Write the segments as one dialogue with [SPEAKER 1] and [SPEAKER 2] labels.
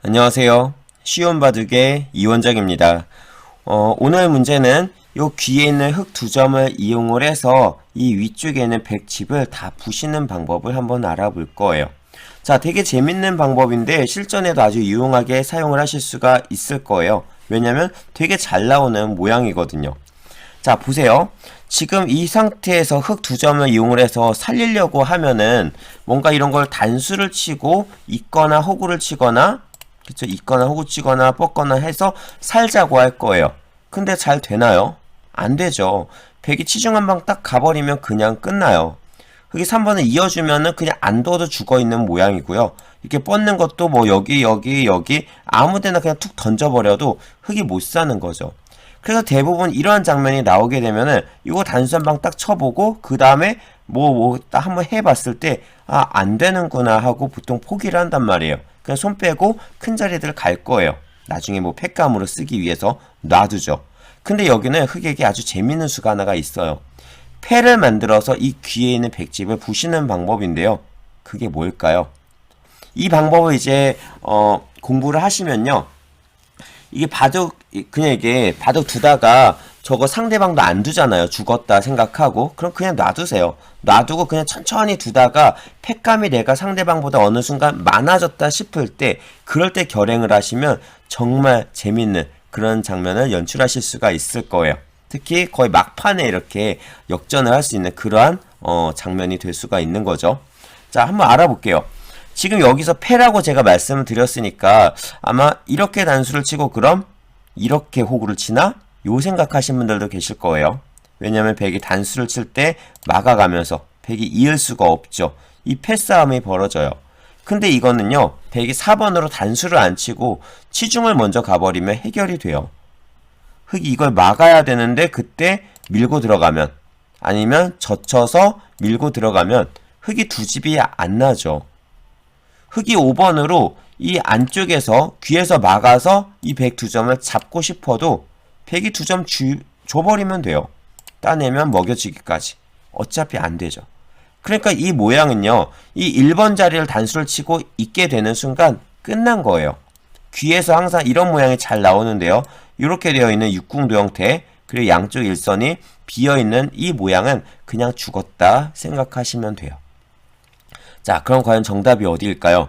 [SPEAKER 1] 안녕하세요. 쉬운 바둑의 이원정입니다. 어, 오늘 문제는 요 귀에 있는 흙 두 점을 이용을 해서 이 위쪽에 있는 백집을 다 부시는 방법을 한번 알아볼 거예요. 자, 되게 재밌는 방법인데 실전에도 아주 유용하게 사용을 하실 수가 있을 거예요. 왜냐면 되게 잘 나오는 모양이거든요. 자, 보세요. 지금 이 상태에서 흙 두 점을 이용을 해서 살리려고 하면은 뭔가 이런 걸 단수를 치고 있거나 호구를 치거나 그쵸 있거나 호구 치거나 뻗거나 해서 살자고 할 거예요. 근데 잘 되나요? 안 되죠. 백이 치중 한 방 딱 가버리면 그냥 끝나요. 흙이 3번을 이어주면은 그냥 안 둬도 죽어 있는 모양이고요. 이렇게 뻗는 것도 뭐 여기 여기 여기 아무데나 그냥 툭 던져버려도 흙이 못 사는 거죠. 그래서 대부분 이러한 장면이 나오게 되면은 이거 단수 한방 딱 쳐보고 그 다음에 뭐 뭐 딱 한번 해봤을 때 아 안 되는구나 하고 보통 포기를 한단 말이에요. 그냥 손 빼고 큰 자리들 갈 거예요. 나중에 뭐 팩감으로 쓰기 위해서 놔두죠. 근데 여기는 흙에게 아주 재밌는 수가 하나가 있어요. 패를 만들어서 이 귀에 있는 백집을 부시는 방법인데요. 그게 뭘까요? 이 방법을 이제 어, 공부를 하시면요. 이게 바둑 그냥 이게 바둑 두다가 저거 상대방도 안 두잖아요. 죽었다 생각하고 그럼 그냥 놔두세요. 놔두고 그냥 천천히 두다가 팩감이 내가 상대방보다 어느 순간 많아졌다 싶을 때 그럴 때 결행을 하시면 정말 재밌는 그런 장면을 연출하실 수가 있을 거예요. 특히 거의 막판에 이렇게 역전을 할 수 있는 그러한 어, 장면이 될 수가 있는 거죠. 자, 한번 알아볼게요. 지금 여기서 패라고 제가 말씀을 드렸으니까 아마 이렇게 단수를 치고 그럼 이렇게 호구를 치나? 요 생각하신 분들도 계실 거예요. 왜냐면 백이 단수를 칠 때 막아가면서 백이 이을 수가 없죠. 이 패싸움이 벌어져요. 근데 이거는요, 백이 4번으로 단수를 안 치고 치중을 먼저 가버리면 해결이 돼요. 흙이 이걸 막아야 되는데 그때 밀고 들어가면 아니면 젖혀서 밀고 들어가면 흙이 두 집이 안 나죠. 흙이 5번으로 이 안쪽에서 귀에서 막아서 이 102점을 잡고 싶어도 102 2점 줘버리면 돼요. 따내면 먹여지기까지. 어차피 안 되죠. 그러니까 이 모양은요. 이 1번 자리를 단수를 치고 있게 되는 순간 끝난 거예요. 귀에서 항상 이런 모양이 잘 나오는데요. 이렇게 되어 있는 육궁도 형태 그리고 양쪽 일선이 비어있는 이 모양은 그냥 죽었다 생각하시면 돼요. 자, 그럼 과연 정답이 어디일까요?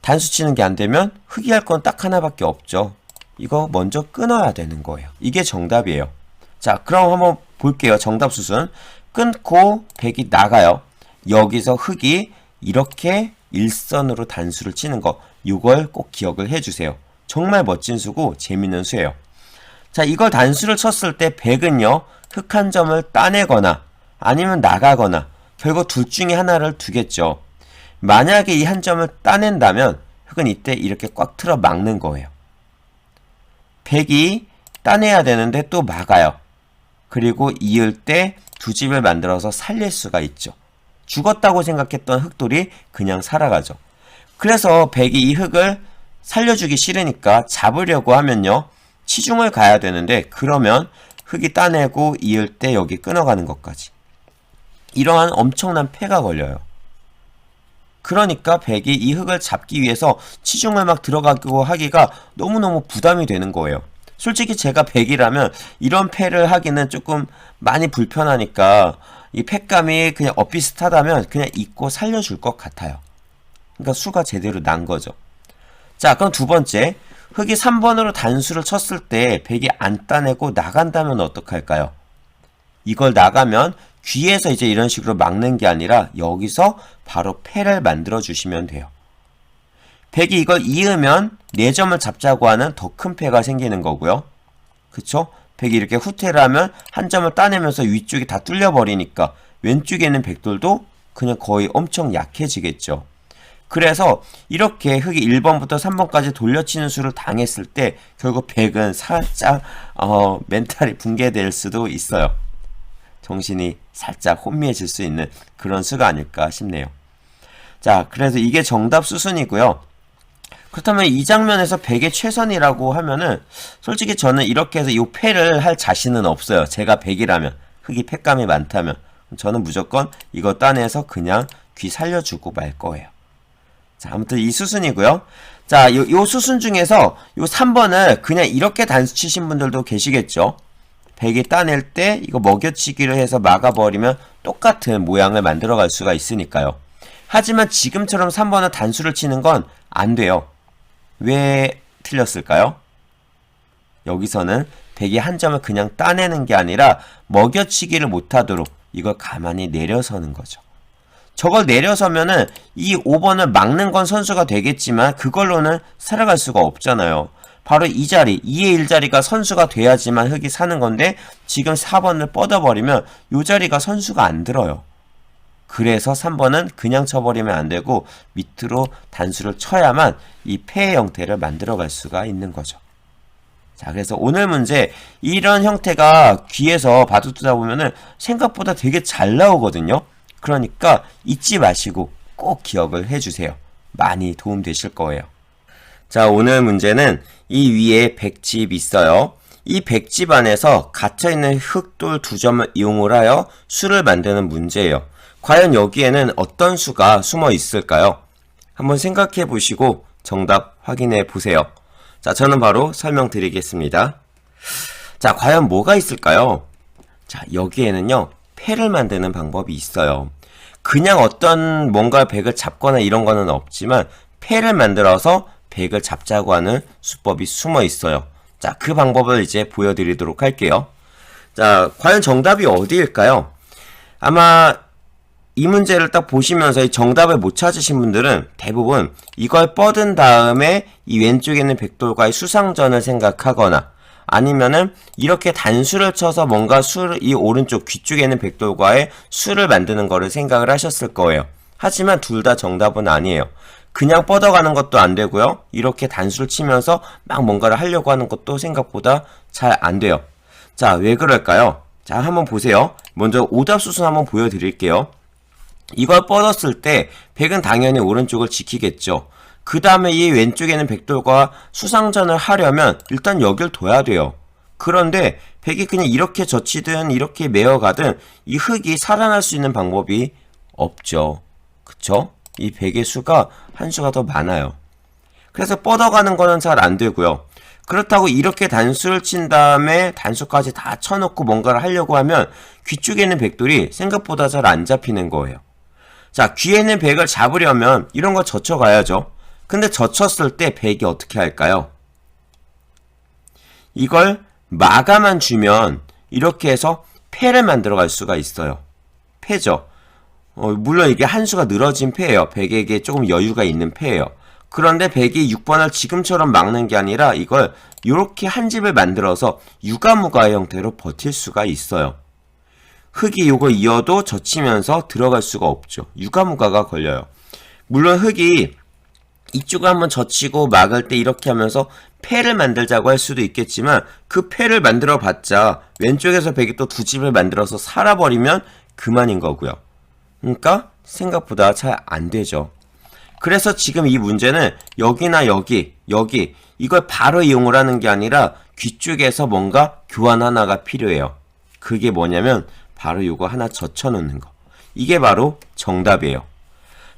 [SPEAKER 1] 단수 치는 게 안 되면 흑이할 건 딱 하나밖에 없죠. 이거 먼저 끊어야 되는 거예요. 이게 정답이에요. 자, 그럼 한번 볼게요. 정답 수순. 끊고 백이 나가요. 여기서 흑이 이렇게 일선으로 단수를 치는 거. 이걸 꼭 기억을 해주세요. 정말 멋진 수고 재밌는 수예요. 자, 이걸 단수를 쳤을 때 백은요. 흑한 점을 따내거나 아니면 나가거나 결국 둘 중에 하나를 두겠죠. 만약에 이 한 점을 따낸다면 흑은 이때 이렇게 꽉 틀어 막는 거예요. 백이 따내야 되는데 또 막아요. 그리고 이을 때 두 집을 만들어서 살릴 수가 있죠. 죽었다고 생각했던 흑돌이 그냥 살아가죠. 그래서 백이 이 흑을 살려주기 싫으니까 잡으려고 하면요. 치중을 가야 되는데 그러면 흑이 따내고 이을 때 여기 끊어가는 것까지. 이러한 엄청난 패가 걸려요. 그러니까 백이 이 흙을 잡기 위해서 치중을 막 들어가고 하기가 너무너무 부담이 되는 거예요. 솔직히 제가 백이라면 이런 패를 하기는 조금 많이 불편하니까 이 패감이 그냥 엇비슷하다면 그냥 잊고 살려줄 것 같아요. 그러니까 수가 제대로 난 거죠. 자, 그럼 두 번째. 흙이 3번으로 단수를 쳤을 때 백이 안 따내고 나간다면 어떡할까요? 이걸 나가면 귀에서 이제 이런 식으로 막는 게 아니라 여기서 바로 패를 만들어 주시면 돼요. 백이 이걸 이으면 4점을 잡자고 하는 더 큰 패가 생기는 거고요. 그쵸? 백이 이렇게 후퇴를 하면 한 점을 따내면서 위쪽이 다 뚫려버리니까 왼쪽에 있는 백돌도 그냥 거의 엄청 약해지겠죠. 그래서 이렇게 흙이 1번부터 3번까지 돌려치는 수를 당했을 때 결국 백은 살짝 어, 멘탈이 붕괴될 수도 있어요. 정신이 살짝 혼미해질 수 있는 그런 수가 아닐까 싶네요. 자, 그래서 이게 정답 수순이고요. 그렇다면 이 장면에서 100의 최선이라고 하면은 솔직히 저는 이렇게 해서 이 패를 할 자신은 없어요. 제가 100이라면 흙이 패감이 많다면 저는 무조건 이거 따내서 그냥 귀 살려주고 말 거예요. 자, 아무튼 이 수순이고요. 자, 요, 요 수순 중에서 요 3번을 그냥 이렇게 단수 치신 분들도 계시겠죠. 100이 따낼 때 이거 먹여치기를 해서 막아버리면 똑같은 모양을 만들어갈 수가 있으니까요. 하지만 지금처럼 3번은 단수를 치는 건 안 돼요. 왜 틀렸을까요? 여기서는 100이 한 점을 그냥 따내는 게 아니라 먹여치기를 못하도록 이걸 가만히 내려서는 거죠. 저걸 내려서면은 이 5번을 막는 건 선수가 되겠지만 그걸로는 살아갈 수가 없잖아요. 바로 이 자리, 2의 1자리가 선수가 돼야지만 흙이 사는 건데 지금 4번을 뻗어버리면 이 자리가 선수가 안 들어요. 그래서 3번은 그냥 쳐버리면 안 되고 밑으로 단수를 쳐야만 이 폐의 형태를 만들어갈 수가 있는 거죠. 자, 그래서 오늘 문제 이런 형태가 귀에서 바둑두다 보면은 생각보다 되게 잘 나오거든요. 그러니까 잊지 마시고 꼭 기억을 해주세요. 많이 도움되실 거예요. 자, 오늘 문제는 이 위에 백집 있어요. 이 백집 안에서 갇혀있는 흑돌 두 점을 이용을 하여 수를 만드는 문제예요. 과연 여기에는 어떤 수가 숨어 있을까요? 한번 생각해 보시고 정답 확인해 보세요. 자, 저는 바로 설명드리겠습니다. 자, 과연 뭐가 있을까요? 자, 여기에는요, 패를 만드는 방법이 있어요. 그냥 어떤 뭔가 백을 잡거나 이런 거는 없지만, 패를 만들어서 백을 잡자고 하는 수법이 숨어 있어요. 자, 그 방법을 이제 보여드리도록 할게요. 자, 과연 정답이 어디일까요? 아마 이 문제를 딱 보시면서 이 정답을 못 찾으신 분들은 대부분 이걸 뻗은 다음에 이 왼쪽에 있는 백돌과의 수상전을 생각하거나 아니면은 이렇게 단수를 쳐서 뭔가 수를 이 오른쪽 귀 쪽에 있는 백돌과의 수를 만드는 거를 생각을 하셨을 거예요. 하지만 둘 다 정답은 아니에요. 그냥 뻗어가는 것도 안 되고요. 이렇게 단수를 치면서 막 뭔가를 하려고 하는 것도 생각보다 잘 안 돼요. 자, 왜 그럴까요? 자, 한번 보세요. 먼저 오답 수순 한번 보여드릴게요. 이걸 뻗었을 때 백은 당연히 오른쪽을 지키겠죠. 그 다음에 이 왼쪽에는 백돌과 수상전을 하려면 일단 여길 둬야 돼요. 그런데 백이 그냥 이렇게 젖히든 이렇게 메어가든 이 흙이 살아날 수 있는 방법이 없죠. 그쵸? 이 백의 수가 한 수가 더 많아요. 그래서 뻗어가는 거는 잘 안 되고요. 그렇다고 이렇게 단수를 친 다음에 단수까지 다 쳐놓고 뭔가를 하려고 하면 귀 쪽에 있는 백돌이 생각보다 잘 안 잡히는 거예요. 자, 귀에 있는 백을 잡으려면 이런 거 젖혀가야죠. 근데 젖혔을 때 백이 어떻게 할까요? 이걸 마감만 주면 이렇게 해서 패를 만들어 갈 수가 있어요. 패죠. 어, 물론 이게 한 수가 늘어진 패예요. 백에게 조금 여유가 있는 패예요. 그런데 백이 6번을 지금처럼 막는 게 아니라 이걸 이렇게 한 집을 만들어서 유가무가의 형태로 버틸 수가 있어요. 흙이 요거 이어도 젖히면서 들어갈 수가 없죠. 유가무가가 걸려요. 물론 흙이 이쪽을 한번 젖히고 막을 때 이렇게 하면서 패를 만들자고 할 수도 있겠지만 그 패를 만들어 봤자 왼쪽에서 백이 또 두 집을 만들어서 살아버리면 그만인 거고요. 그러니까 생각보다 잘 안 되죠. 그래서 지금 이 문제는 여기나 여기, 여기 이걸 바로 이용을 하는 게 아니라 귀 쪽에서 뭔가 교환 하나가 필요해요. 그게 뭐냐면 바로 이거 하나 젖혀 놓는 거. 이게 바로 정답이에요.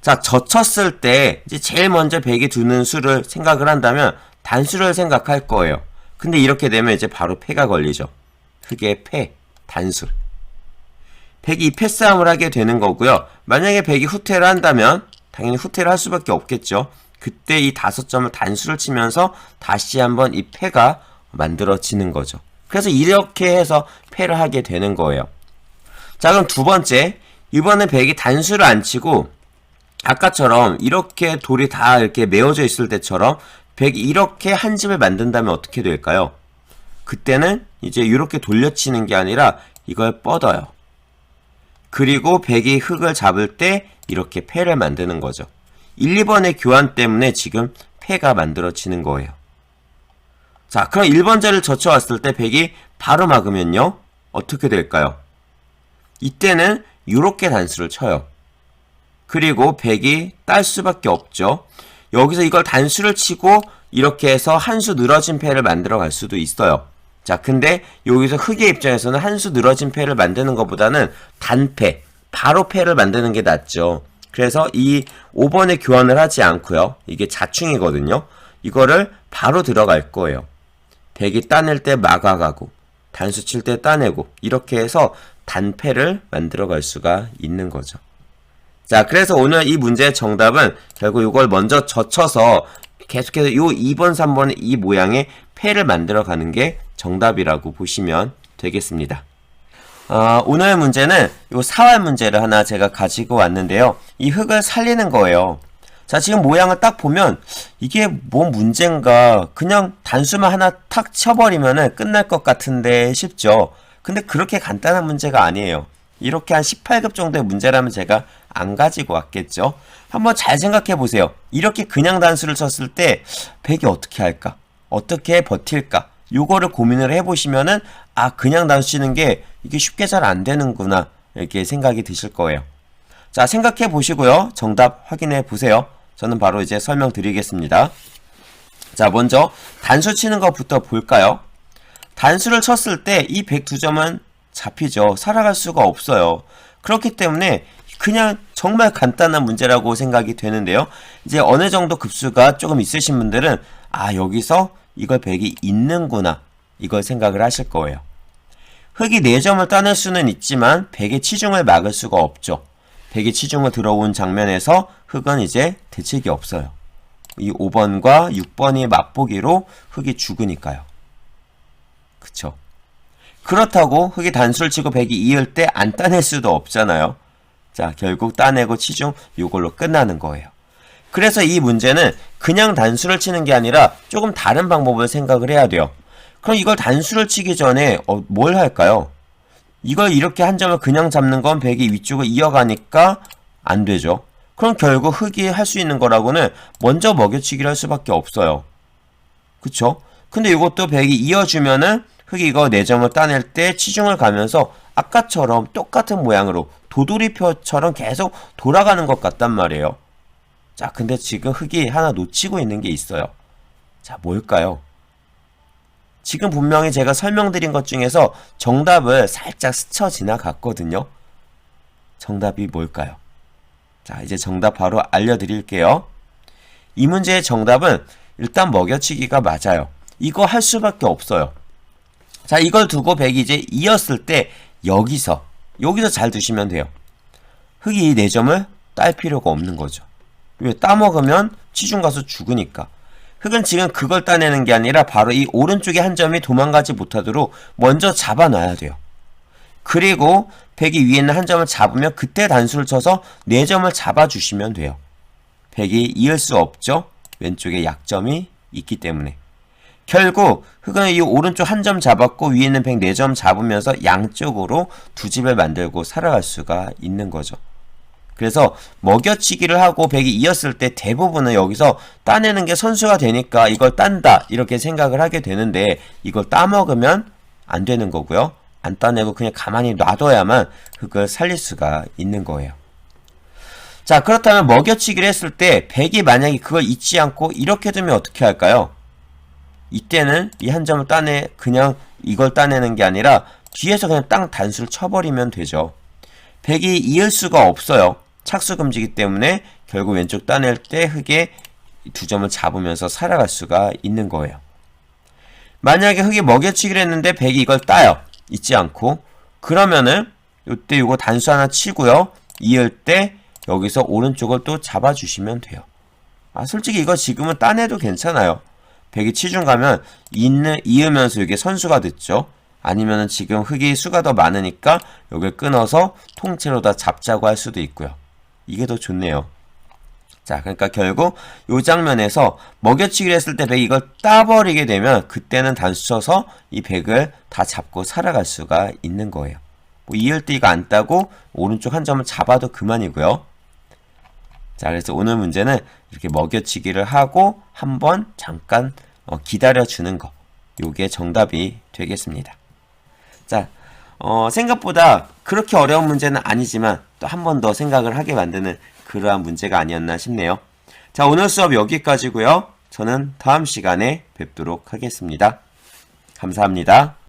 [SPEAKER 1] 자, 젖혔을 때 이제 제일 먼저 백이 두는 수를 생각을 한다면 단수를 생각할 거예요. 근데 이렇게 되면 이제 바로 패가 걸리죠. 흑의 패, 단수. 백이 패싸움을 하게 되는 거고요. 만약에 백이 후퇴를 한다면 당연히 후퇴를 할 수밖에 없겠죠. 그때 이 다섯 점을 단수를 치면서 다시 한번 이 패가 만들어지는 거죠. 그래서 이렇게 해서 패를 하게 되는 거예요. 자, 그럼 두 번째. 이번에 백이 단수를 안 치고 아까처럼 이렇게 돌이 다 이렇게 메어져 있을 때처럼 백이 이렇게 한 집을 만든다면 어떻게 될까요? 그때는 이제 이렇게 돌려치는 게 아니라 이걸 뻗어요. 그리고 백이 흙을 잡을 때 이렇게 패를 만드는 거죠. 1, 2번의 교환 때문에 지금 패가 만들어지는 거예요. 자, 그럼 1번자를 젖혀왔을 때 백이 바로 막으면요. 어떻게 될까요? 이때는 이렇게 단수를 쳐요. 그리고 백이 딸 수밖에 없죠. 여기서 이걸 단수를 치고 이렇게 해서 한 수 늘어진 패를 만들어 갈 수도 있어요. 자, 근데 여기서 흑의 입장에서는 한 수 늘어진 패를 만드는 것보다는 단패, 바로 패를 만드는 게 낫죠. 그래서 이 5번에 교환을 하지 않고요. 이게 자충이거든요. 이거를 바로 들어갈 거예요. 100이 따낼 때 막아가고 단수 칠 때 따내고 이렇게 해서 단패를 만들어 갈 수가 있는 거죠. 자, 그래서 오늘 이 문제의 정답은 결국 이걸 먼저 젖혀서 계속해서 요 2번, 3번의 이 모양의 패를 만들어 가는 게 정답이라고 보시면 되겠습니다. 아, 오늘 문제는 요 사활 문제를 하나 제가 가지고 왔는데요. 이 흙을 살리는 거예요. 자, 지금 모양을 딱 보면 이게 뭔 문제인가 그냥 단수만 하나 탁 쳐버리면 끝날 것 같은데 싶죠. 근데 그렇게 간단한 문제가 아니에요. 이렇게 한 18급 정도의 문제라면 제가 안 가지고 왔겠죠. 한번 잘 생각해 보세요. 이렇게 그냥 단수를 쳤을 때 100이 어떻게 할까? 어떻게 버틸까? 요거를 고민을 해보시면은 아 그냥 단수 치는 게 이게 쉽게 잘 안 되는구나 이렇게 생각이 드실 거예요. 자 생각해 보시고요. 정답 확인해 보세요. 저는 바로 이제 설명드리겠습니다. 자 먼저 단수 치는 것부터 볼까요? 단수를 쳤을 때 이 102점은 잡히죠. 살아갈 수가 없어요. 그렇기 때문에 그냥 정말 간단한 문제라고 생각이 되는데요. 이제 어느 정도 급수가 조금 있으신 분들은 아 여기서 이걸 100이 있는구나 이걸 생각을 하실 거예요. 흙이 4점을 따낼 수는 있지만 100의 치중을 막을 수가 없죠. 100의 치중을 들어온 장면에서 흙은 이제 대책이 없어요. 이 5번과 6번이 맛보기로 흙이 죽으니까요. 그쵸? 그렇다고 흙이 단수를 치고 100이 이을 때 안 따낼 수도 없잖아요. 자, 결국 따내고 치중 이걸로 끝나는 거예요. 그래서 이 문제는 그냥 단수를 치는 게 아니라 조금 다른 방법을 생각을 해야 돼요. 그럼 이걸 단수를 치기 전에 어, 뭘 할까요? 이걸 이렇게 한 점을 그냥 잡는 건 100이 위쪽을 이어가니까 안 되죠. 그럼 결국 흙이 할 수 있는 거라고는 먼저 먹여치기를 할 수밖에 없어요. 그쵸? 근데 이것도 100이 이어주면은 흙이 이거 4점을 따낼 때 치중을 가면서 아까처럼 똑같은 모양으로 도돌이표처럼 계속 돌아가는 것 같단 말이에요. 자, 근데 지금 흙이 하나 놓치고 있는 게 있어요. 자, 뭘까요? 지금 분명히 제가 설명드린 것 중에서 정답을 살짝 스쳐 지나갔거든요. 정답이 뭘까요? 자, 이제 정답 바로 알려드릴게요. 이 문제의 정답은 일단 먹여치기가 맞아요. 이거 할 수밖에 없어요. 자, 이걸 두고 100이 이제 이었을 때 여기서 여기서 잘 두시면 돼요. 흙이 4점을 딸 필요가 없는 거죠. 왜 따먹으면 치중 가서 죽으니까. 흙은 지금 그걸 따내는 게 아니라 바로 이 오른쪽에 한 점이 도망가지 못하도록 먼저 잡아놔야 돼요. 그리고 100이 위에 있는 한 점을 잡으면 그때 단수를 쳐서 4점을 잡아주시면 돼요. 100이 이을 수 없죠? 왼쪽에 약점이 있기 때문에. 결국 흙은 이 오른쪽 한 점 잡았고 위에 있는 104점 잡으면서 양쪽으로 두 집을 만들고 살아갈 수가 있는 거죠. 그래서 먹여치기를 하고 100이 이었을 때 대부분은 여기서 따내는 게 선수가 되니까 이걸 딴다 이렇게 생각을 하게 되는데 이걸 따먹으면 안 되는 거고요. 안 따내고 그냥 가만히 놔둬야만 흙을 살릴 수가 있는 거예요. 자 그렇다면 먹여치기를 했을 때 100이 만약에 그걸 잊지 않고 이렇게 두면 어떻게 할까요? 이때는 이 한 점을 따내 그냥 이걸 따내는 게 아니라 뒤에서 그냥 땅 단수를 쳐버리면 되죠. 100이 이을 수가 없어요. 착수 금지기 때문에 결국 왼쪽 따낼 때 흙에 두 점을 잡으면서 살아갈 수가 있는 거예요. 만약에 흙이 먹여치기를 했는데 100이 이걸 따요. 잊지 않고. 그러면은 이때 이거 단수 하나 치고요. 이을 때 여기서 오른쪽을 또 잡아주시면 돼요. 아 솔직히 이거 지금은 따내도 괜찮아요. 100이 치중 가면 있는, 이으면서 이게 선수가 됐죠. 아니면은 지금 흙이 수가 더 많으니까 여기를 끊어서 통째로 다 잡자고 할 수도 있고요. 이게 더 좋네요. 자, 그러니까 결국 이 장면에서 먹여치기를 했을 때100 이걸 따버리게 되면 그때는 단수 쳐서 이 100을 다 잡고 살아갈 수가 있는 거예요. 뭐 이거 안 따고 오른쪽 한 점을 잡아도 그만이고요. 자, 그래서 오늘 문제는 이렇게 먹여치기를 하고 한번 잠깐 어, 기다려주는 거. 요게 정답이 되겠습니다. 자, 어, 생각보다 그렇게 어려운 문제는 아니지만 또 한 번 더 생각을 하게 만드는 그러한 문제가 아니었나 싶네요. 자, 오늘 수업 여기까지고요. 저는 다음 시간에 뵙도록 하겠습니다. 감사합니다.